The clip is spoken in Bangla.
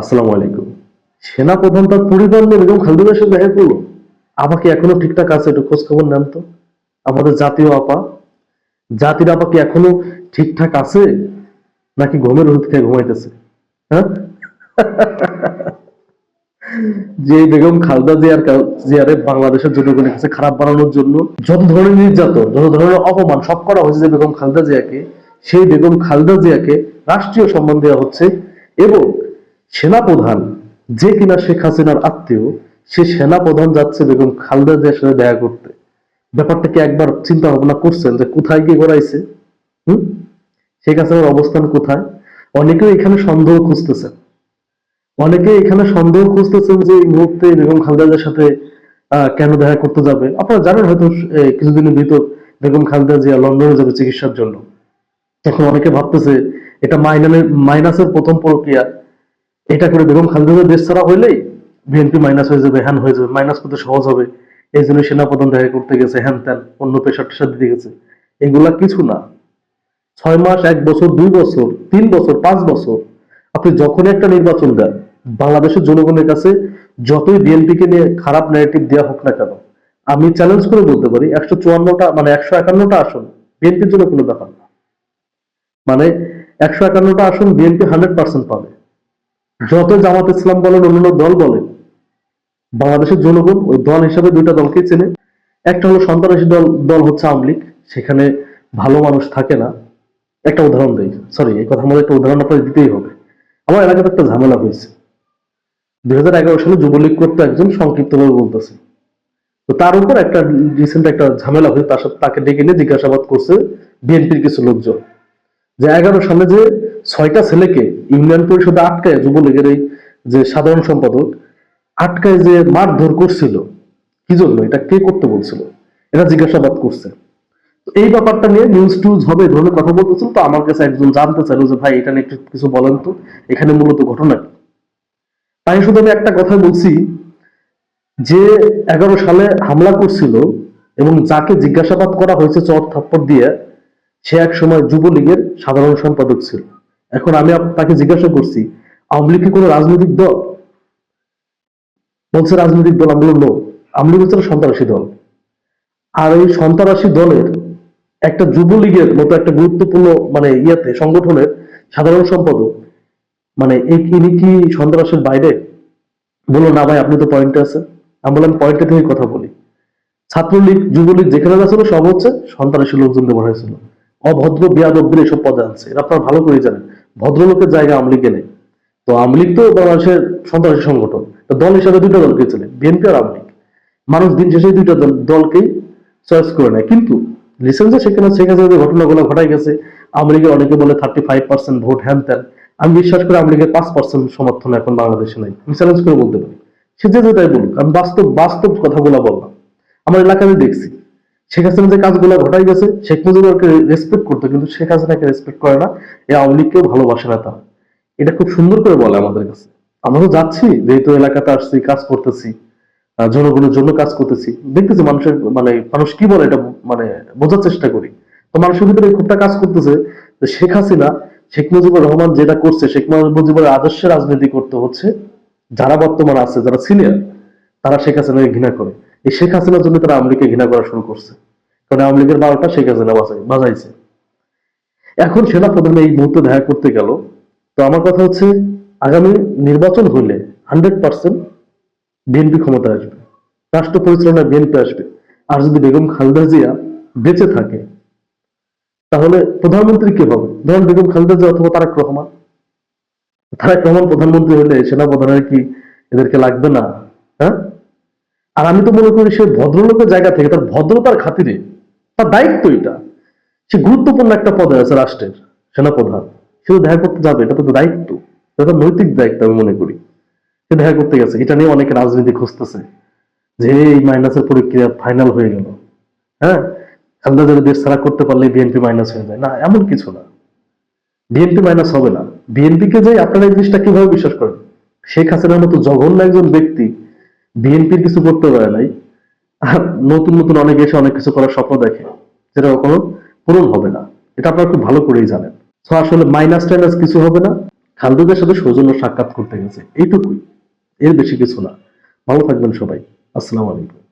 আসসালামু আলাইকুম। সেনা প্রধান তার পরিবার নিয়ে বেগম খালেদার সাথে দেখা করল। আমাকে এখনও ঠিকঠাক আছে? একটু খোঁজ খবর নেন তো। আমাদের জাতীয় আপা। জাতির আপা কি এখনও ঠিকঠাক আছে? নাকি ঘুমের ওষুধ খেয়ে ঘুমাইতেছে? হ্যাঁ? যে বেগম খালদা জিয়ার জিয়ারে বাংলাদেশের জনগণের কাছে খারাপ বানানোর জন্য যত ধরনের নির্যাতন, যত ধরনের অপমান সব করা হয়েছে যে বেগম খালদা জিয়াকে, সেই বেগম খালদা জিয়াকে রাষ্ট্রীয় সম্মান দেওয়া হচ্ছে এবং সেনাপ্রধান, যে কিনা শেখ হাসিনার আত্মীয়, সে সেনাপ্রধান যাচ্ছে বেগম খালদা জিয়ার সাথে দেখা করতে। ব্যাপারটা কি একবার চিন্তা ভাবনা করছেন যে কোথায় গিয়ে গড়াইছে হুম? শেখ হাসিনার অবস্থান কোথায়? অনেকেও এখানে সন্দেহ খুঁজতেছেন। অনেকে এখানে সন্দেহ খুঁজতেছেন যে এই মুহূর্তে বেগম খালেদার সাথে কেন দেখা করতে যাবে? আপনারা জানেন হয়তো কিছুদিনের ভিতর বেগম খালেদা জিয়া লন্ডনে যাবে চিকিৎসার জন্য। এখন অনেকে ভাবতেছে এটা মাইনাসের মাইনাসের প্রথম প্রক্রিয়া। এটা করে বেগম খালেদা দেশ ছাড়া হইলেই বিএনপি মাইনাস হয়ে যাবে, হ্যান হয়ে যাবে মাইনাস করতে সহজ হবে। এই জন্য সেনাপ্রধান দেখা করতে গেছে, হ্যান ত্যান, অন্য পেশার টেশার দিতে গেছে। এগুলা কিছু না। ছয় মাস, এক বছর, দুই বছর, তিন বছর, পাঁচ বছর, আপনি যখনই একটা নির্বাচন দেন, বাংলাদেশের জনগণের কাছে যতই বিএনপি কে নিয়ে খারাপ ন্যারেটিভ দেওয়া হোক না কেন, আমি চ্যালেঞ্জ করে বলতে পারি, একশো চুয়ান্নটা মানে একশো একান্নটা আসন বিএনপির জন্য কোনো ব্যাপার না। মানে একশো একান্নটা আসন বিএনপি হান্ড্রেড পার্সেন্ট পাবে। যত জামাত ইসলাম বলেন, অন্যান্য দল বলেন, বাংলাদেশের জনগণ ওই দল হিসাবে দুইটা দলকে চেনে। একটা হলো সন্ত্রাসী দল দল হচ্ছে আওয়ামী লীগ। সেখানে ভালো মানুষ থাকে না। একটা উদাহরণ দেই। সরি এই কথার মধ্যে একটা উদাহরণ আপনাকে দিতেই হবে। আমার এলাকাতে একটা ঝামেলা হয়েছে। দুই হাজার এগারো সালে যুবলীগ করতে একজন সংক্ষিপ্তভাবে বলতেছে। তো তার উপর একটা রিসেন্ট একটা ঝামেলা হয়েছে। তার সাথে তাকে ডেকে নিয়ে জিজ্ঞাসাবাদ করছে বিএনপির কিছু লোকজন। যে এগারো সালে যে ছয়টা ছেলেকে ইউনিয়ন পরিষদে আটকায় যুবলীগের এই যে সাধারণ সম্পাদক, আটকায় যে মারধর করছিল, কি জন্য? এটা কে করতে বলছিল? এটা জিজ্ঞাসাবাদ করছে। এই ব্যাপারটা নিয়ে নিউজ টিউজ হবে ধরনের কথা বলতেছিল। তো আমার কাছে একজন জানতে চাইলো যে, ভাই, এটা নিয়ে একটু কিছু বলেন তো। এখানে মূলত ঘটনা কি? তাই শুধু আমি একটা কথা বলছি, যে এগারো সালে হামলা করছিল এবং যাকে জিজ্ঞাসাবাদ করা হয়েছে চর থাপ্পড় দিয়ে, সে এক সময় যুবলীগের সাধারণ সম্পাদক ছিল। এখন আমি তাকে জিজ্ঞাসা করছি আওয়ামী লীগ কি কোনো রাজনৈতিক দল? বলছে রাজনৈতিক দল আমি বললাম "No, আওয়ামী লীগ হচ্ছে সন্ত্রাসী দল। আর এই সন্ত্রাসী দলের একটা যুবলীগের মতো একটা গুরুত্বপূর্ণ মানে ইয়াতে সংগঠনের সাধারণ সম্পাদক মানে এই ইনি কি সন্ত্রাসের বাইরে? বলল না ভাই আপনি তো পয়েন্টে আছেন। আমি বললাম পয়েন্টে থেকে কথা বলি। ছাত্রলীগ যুবলীগ যেখানে ছিল সব হচ্ছে সন্ত্রাসী লোকজন ব্যবহার হয়েছিল। অভদ্র বিয়াদব্যের এসব পদে আনছে। আপনারা ভালো করে জানেন। ভদ্রলোকের জায়গা আমলিগে নেই। তো আমলিগ তো বাংলাদেশের সন্ত্রাসী সংগঠন। দল হিসাবে দুটো দলকে ছিলেন বিএনপি আর আমলিগ মানুষ দিন শেষে দুইটা দল, দলকেই চয়েস করে নেয়। কিন্তু রিসেন্টলি সেখানে শেখ হাসিনা ঘটনাগুলো ঘটাই গেছে লীগের অনেকে বলে থার্টি ফাইভ পার্সেন্ট ভোট হ্যান ত্যান আমি বিশ্বাস করি আওয়ামী পাঁচ পার্সেন্ট সমর্থন এখন বাংলাদেশে নাই। আমি চ্যালেঞ্জ করে বলতে পারি। সে যে যেটাই বলুক, আমি বাস্তব বাস্তব কথাগুলো বললাম। আমার এলাকায় আমি দেখছি। শেখ হাসিনা যে কাজগুলো ঘটাই গেছে, শেখ মুজিবুরকে রেসপেক্ট করতো, কিন্তু শেখ হাসিনাকে রেসপেক্ট করে না। এই আওয়ামী লীগকেও ভালোবাসে না তা এটা খুব সুন্দর করে বলে আমাদের কাছে। আমরা তো যাচ্ছি, যেহেতু এলাকাতে আসছি, কাজ করতেছি জনগণের জন্য কাজ করতেছি। দেখতেছি মানুষের মানে মানুষ কি বলে এটা মানে বোঝার চেষ্টা করি। তো মানুষের ভিতরে ক্ষোভটা কাজ করতেছে যে শেখ হাসিনা, শেখ মুজিবুর রহমান যেটা করছে, শেখ মুজিবুর আদর্শে রাজনীতি করতে হচ্ছে। যারা বর্তমান আছে, যারা সিনিয়র তারা শেখ হাসিনাকে ঘৃণা করে। এই শেখ হাসিনার জন্য তারা আওয়ামী লীগকে ঘৃণা করা শুরু করছে। কারণ আওয়ামী লীগের বারোটা শেখ হাসিনা বাজাই বাজাইছে। এখন সেনা প্রধান এই মুহূর্তে দেখা করতে গেল, তো আমার কথা হচ্ছে, আগামী নির্বাচন হইলে হান্ড্রেড পার্সেন্ট বিএনপি ক্ষমতা আসবে। রাষ্ট্র পরিচালনায় বিএনপি আসবে। আর যদি বেগম খালেদা জিয়া বেঁচে থাকে, তাহলে প্রধানমন্ত্রী কে হবে ধরেন বেগম খালেদা জিয়া অথবা তারেক রহমান। তারেক রহমান প্রধানমন্ত্রী হলে সেনা প্রধানের কি এদেরকে লাগবে না? হ্যাঁ? আর আমি তো মনে করি সে ভদ্রলোকের জায়গা থেকে, তার ভদ্রতার খাতিরে, তার দায়িত্ব এটা। সে গুরুত্বপূর্ণ একটা পদে আছে রাষ্ট্রের সেনাপ্রধান। সে তো দেখা করতে যাবে, এটা তো দায়িত্ব। এটা নৈতিক দায়িত্ব আমি মনে করি। সে দেখা করতে গেছে, এটা নিয়ে অনেকে রাজনীতি খুঁজতেছে যে এই মাইনাসের প্রক্রিয়া ফাইনাল হয়ে গেল। হ্যাঁ? খালেদা জিয়া দেশ ছাড়া করতে পারলে বিএনপি মাইনাস হয়ে যায়। না, এমন কিছু না। বিএনপি মাইনাস হবে না। বিএনপি কে যে আপনারা এই জিনিসটা কীভাবে বিশ্বাস করেন? শেখ হাসিনার মতো জঘন্য একজন ব্যক্তি বিএনপির কিছু করতে পারে নাই। আর নতুন নতুন অনেক এসে অনেক কিছু করার স্বপ্ন দেখে যেটা কখনো পূরণ হবে না। এটা আপনারা খুব ভালো করেই জানেন। তো আসলে মাইনাস টাইনাস কিছু হবে না। খালদুদের সাথে সৌজন্য সাক্ষাৎ করতে গেছে। এইটুকুই। এর বেশি কিছু না। ভালো থাকবেন সবাই। আসসালামু আলাইকুম।